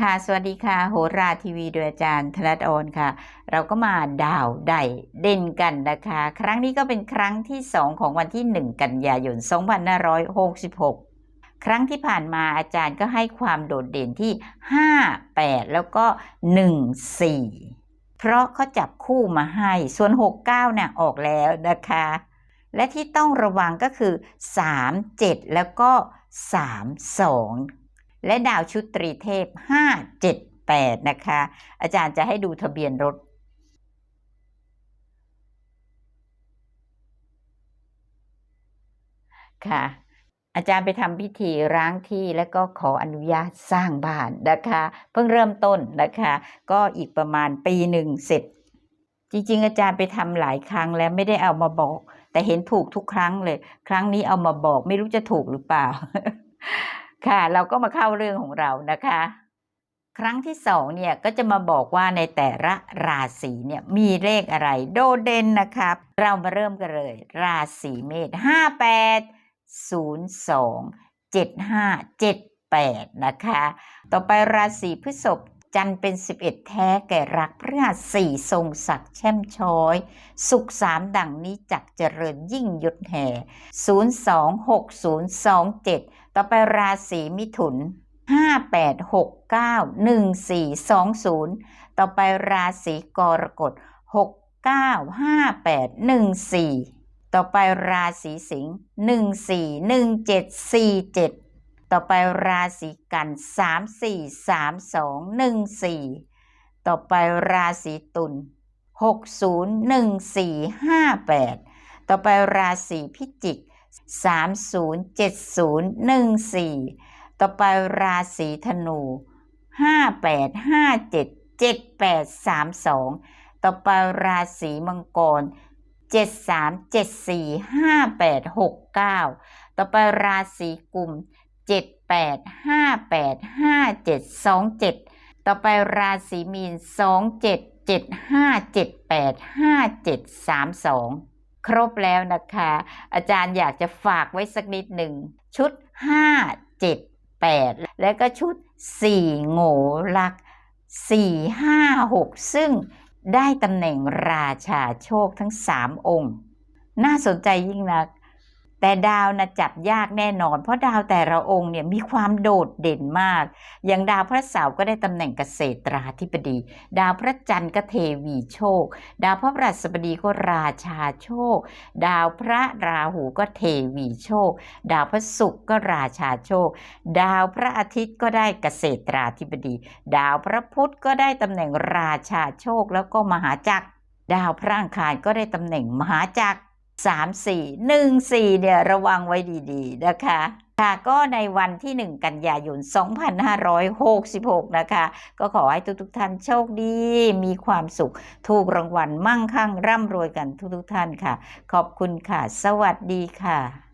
ค่ะ สวัสดีค่ะ โหราทีวีโดยอาจารย์ธนัทออนค่ะ เราก็มาดาวใดเด่นกันนะคะ ครั้งนี้ก็เป็นครั้งที่ 2 ของวันที่ 1 กันยายน 2566 ครั้งที่ผ่านมาอาจารย์ก็ให้ความโดดเด่นที่ 5 8 แล้วก็ 1 4 เพราะเขาจับคู่มาให้ ส่วน 6 9เนี่ยออกแล้วนะคะ และที่ต้องระวังก็คือ 3 7 แล้วก็ 3 2 และดาวชุดตรีเทพ 5 7 8 นะคะ อาจารย์จะให้ดูทะเบียนรถ ค่ะ อาจารย์ไปทำพิธีร้างที่แล้วก็ขออนุญาตสร้างบ้านนะคะ เพิ่งเริ่มต้นนะคะ ก็อีกประมาณปีหนึ่งเสร็จ จริง ๆ อาจารย์ไปทำหลายครั้งแล้วไม่ได้เอามาบอก แต่เห็นถูกทุกครั้งเลย ครั้งนี้เอามาบอกไม่รู้จะถูกหรือเปล่า ค่ะ เราก็มาเข้าเรื่องของเรานะคะ ครั้งที่สองเนี่ยก็จะมาบอกว่าในแต่ละราศีเนี่ยมีเลขอะไร โดดเด่นนะครับ เรามาเริ่มกันเลย ราศีเมษห้าแปดศูนย์สองเจ็ดห้าเจ็ดแปดนะคะ ต่อไปราศีพฤษภจันทร์เป็น 11 แท้แก่รักพฤหัสสี่ทรงศักดิ์แช่มช้อย สุขสามดังนี้จักเจริญยิ่งยศแห่ 026027 ต่อไปราศีมิถุน 58691420 ต่อไปราศีกรกฎ 695814 ต่อไปราศีสิงห์141747 ต่อไปราศีกัน 343214 ต่อไปราศีตุล601458 ต่อไปราศีพิจิก 307014 ต่อไปราศีธนู 58577832 ต่อไปราศีมังกร 73745869 ต่อไปราศีกุม 78585727 ต่อไปราศีมีน 2775785732 ครบแล้วนะคะ อาจารย์อยากจะฝากไว้สักนิดหนึ่ง ชุด 5 7 8 และก็ชุด 4 โง่ลัก 4 5 6 ซึ่งได้ตำแหน่งราชาโชคทั้ง 3 องค์ น่าสนใจยิ่งนัก แต่ดาวนะจับยากแน่นอน เพราะดาวแต่ละองค์เนี่ยมีความโดดเด่นมาก อย่างดาวพระเสาร์ก็ได้ตำแหน่งเกษตราธิบดี ดาวพระจันทร์ก็เทวีโชค ดาวพระพฤหัสบดีก็ราชาโชค ดาวพระราหูก็เทวีโชค ดาวพระศุกร์ก็ราชาโชค ดาวพระอาทิตย์ก็ได้เกษตราธิบดี ดาวพระพุธก็ได้ตำแหน่งราชาโชคแล้วก็มหาจักร ดาวพระอังคารก็ได้ตำแหน่งมหาจักร 3 4 1 4เนี่ยระวังไว้ดีๆนะคะค่ะก็ในวันที่ 1 กันยายน 2566 นะคะ ก็ขอให้ทุกๆท่านโชคดี มีความสุข ถูกรางวัลมั่งคั่งร่ำรวยกันทุกๆท่านค่ะ ขอบคุณค่ะ สวัสดีค่ะ